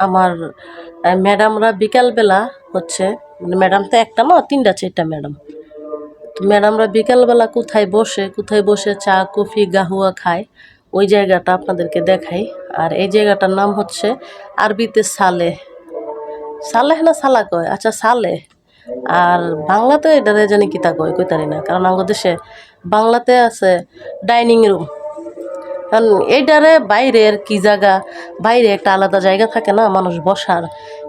আমার ম্যাডামরা বিকালবেলা হচ্ছে মানে ম্যাডাম তো একটা না তিনটা চারটা ম্যাডাম। তো ম্যাডামরা বিকালবেলা কোথায় বসে কোথায় বসে চা, কফি, গাহুয়া খায়, ওই জায়গাটা আপনাদেরকে দেখাই। আর এই জায়গাটার নাম হচ্ছে আরবিতে সালে। সালেহ না সালা কয়? আচ্ছা সালে। আর বাংলাতে এটারে জানি কিতা কয় কইতারি না। কারণ আমাদের দেশে বাংলাতে আছে ডাইনিং রুম। কারণ এইটারে বাইরের কি জায়গা? বাইরে একটা আলাদা জায়গা থাকে না, মানুষ বসার।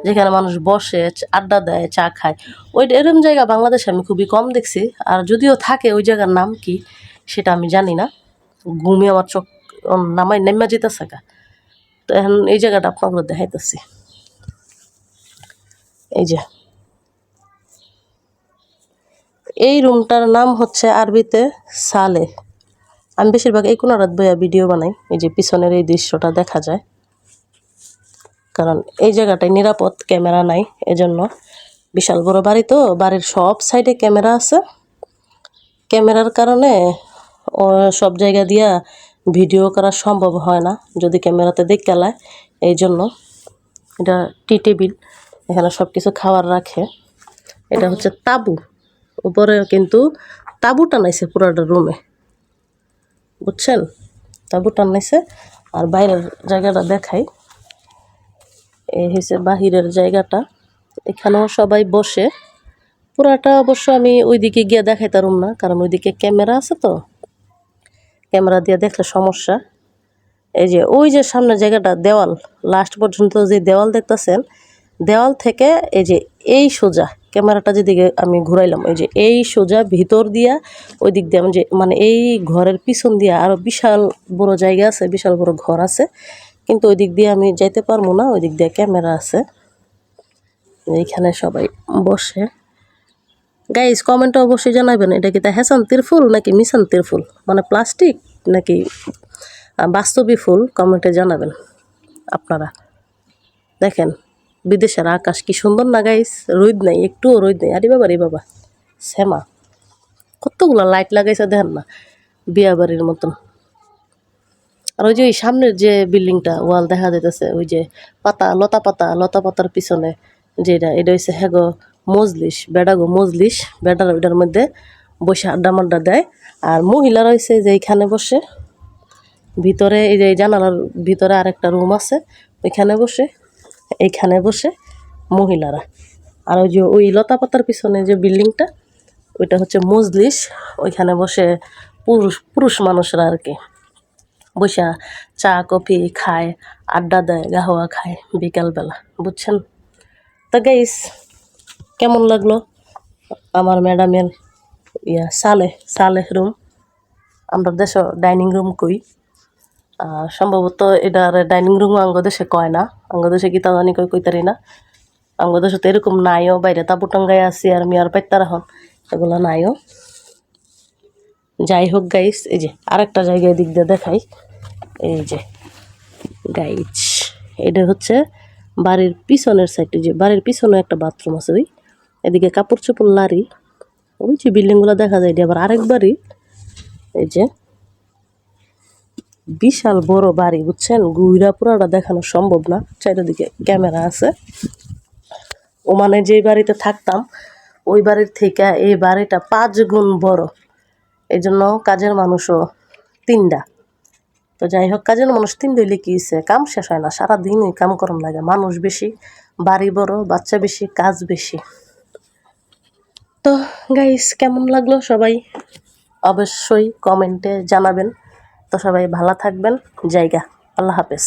যেখানে মানুষ বসে আড্ডা দেয়, চা খায়। ওই এরকম জায়গা বাংলাদেশে আমি খুবই কম দেখছি। আর যদিও থাকে, ওই জায়গার নাম কি সেটা আমি জানি না। ঘুমে আমার চোখ নামাই নেমা যেতেছে গা। তো এখন এই জায়গাটা আপনাকে দেখাইতেছি। এই যে। এই রুমটার নাম হচ্ছে আরবিতে সালে। আমি বেশিরভাগ এই কোনো রাত বইয়া ভিডিও বানাই, এই যে পিছনের এই দৃশ্যটা দেখা যায়। কারণ এই জায়গাটায় নিরাপদ ক্যামেরা নাই, এজন্য বিশাল বড় বাড়ি তো, বাড়ির সব সাইডে ক্যামেরা আছে। ক্যামেরার কারণে সব জায়গা দিয়া ভিডিও করা সম্ভব হয় না, যদি ক্যামেরাতে দেখতে লায় এই জন্য এটা টি টেবিল, এখানে সব কিছু খাবার রাখে। এটা হচ্ছে তাবু উপরে কিন্তু তাবু টানাইছে পুরাটা রুমে। বুঝছেন? তাবু টানাইছে আর বাইরের জায়গাটা দেখাই। এই হচ্ছে বাহিরের জায়গাটা। এখানেও সবাই বসে। পুরাটা অবশ্য আমি ওইদিকে গিয়ে দেখাইতারুম না, কারণ ওইদিকে ক্যামেরা আছে তো। ক্যামেরা দিয়ে দেখলে সমস্যা। এই যে, ওই যে সামনে জায়গাটা, দেওয়াল, লাস্ট পর্যন্ত যে দেওয়াল দেখতেছেন, দেওয়াল থেকে এই যে এই সোজা ক্যামেরাটা যেদিকে আমি ঘুরাইলাম এই যে এই সোজা ভিতর দিয়া ওই দিক দিয়ে আমি যে মানে এই ঘরের পিছন দিয়া আরও বিশাল বড় জায়গা আছে, বিশাল বড় ঘর আছে। কিন্তু ওই দিক দিয়ে আমি যাইতে পারব না ওই দিক দিয়ে ক্যামেরা আছে। এইখানে সবাই বসে। গাইস কমেন্টে অবশ্যই জানাবেন এটা কি তা হেসান্তির ফুল নাকি মিশান্তির ফুল? মানে প্লাস্টিক নাকি বাস্তবী ফুল? কমেন্টে জানাবেন আপনারা। দেখেন বিদেশের আকাশ কি সুন্দর না গাইস রোদ নাই, একটুও রোদ নাই। আরে বাবা, রে বাবা, শ্যামা, কতগুলো লাইট লাগাইছে দেখেন না, বিয়া বাড়ির মতন। আর ওই যে ওই সামনের যে বিল্ডিংটা, ওয়াল দেখা যাইতেছে, ওই যে পাতা, লতা পাতা, লতা পাতার পিছনে যেটা, এটা হচ্ছে হ্যাগো মজলিস বেড়াগো মজলিস। বেড়ার ওইটার মধ্যে বসে আড্ডা মাড্ডা দেয়। আর মহিলা রয়েছে যে এইখানে বসে। ভিতরে এই যে জানালার ভিতরে আরেকটা রুম আছে, ওইখানে বসে। এইখানে বসে মহিলারা। আর ওই যে ওই লতা পাতার পিছনে যে বিল্ডিংটা, ওইটা হচ্ছে মজলিস। ওইখানে বসে পুরুষ পুরুষ মানুষরা আর কি বসা চা, কফি খায়, আড্ডা দেয় গাহওয়া খায় বিকালবেলা, বুঝছেন? তো গাইস কেমন লাগল আমার ম্যাডামের ইয়া সালে, সালেহ রুম আমরা দেশ ডাইনিং রুম কই? সম্ভবত এটার ডাইনিং রুম আঙ্গ দেশে কয় না। আঙ্গ দেশে গীতা জানি কই কইতারি না। আঙ্গ দেশে তো এরকম নাইও, বাইরে তাবু টাঙ্গাই আছি আর আমি আর পাইতার এখন এগুলো নাইও। যাই হোক গাইস এই যে আরেকটা জায়গায় দিক দিয়ে দেখাই। এই যে গাইজ এটা হচ্ছে বাড়ির পিছনের সাইডে যে বাড়ির পিছনে একটা বাথরুম আছে ওই। এদিকে কাপড় চোপড় লারি। ওই যে বিল্ডিংগুলো দেখা যায় এটা আবার আরেক বাড়ি। এই যে বিশাল বড় বাড়ি, বুঝছেন? গুইরা পুরাটা দেখানো সম্ভব না। চারিদিকে ক্যামেরা আছে। ও মানে যেই বাড়িতে থাকতাম, ওই বাড়ির থেকে এই বাড়িটা পাঁচ গুণ বড়। এই জন্য কাজের মানুষও তিনটা। তো যাই হোক, কাজের মানুষ তিন দইলে কি? কাম শেষ হয় না। সারাদিনই কাম করন লাগে। মানুষ বেশি, বাড়ি বড়, বাচ্চা বেশি, কাজ বেশি। তো গাইস কেমন লাগল সবাই? অবশ্যই কমেন্টে জানাবেন। তো সবাই ভালো থাকবেন। জায়গা। আল্লাহ হাফেজ।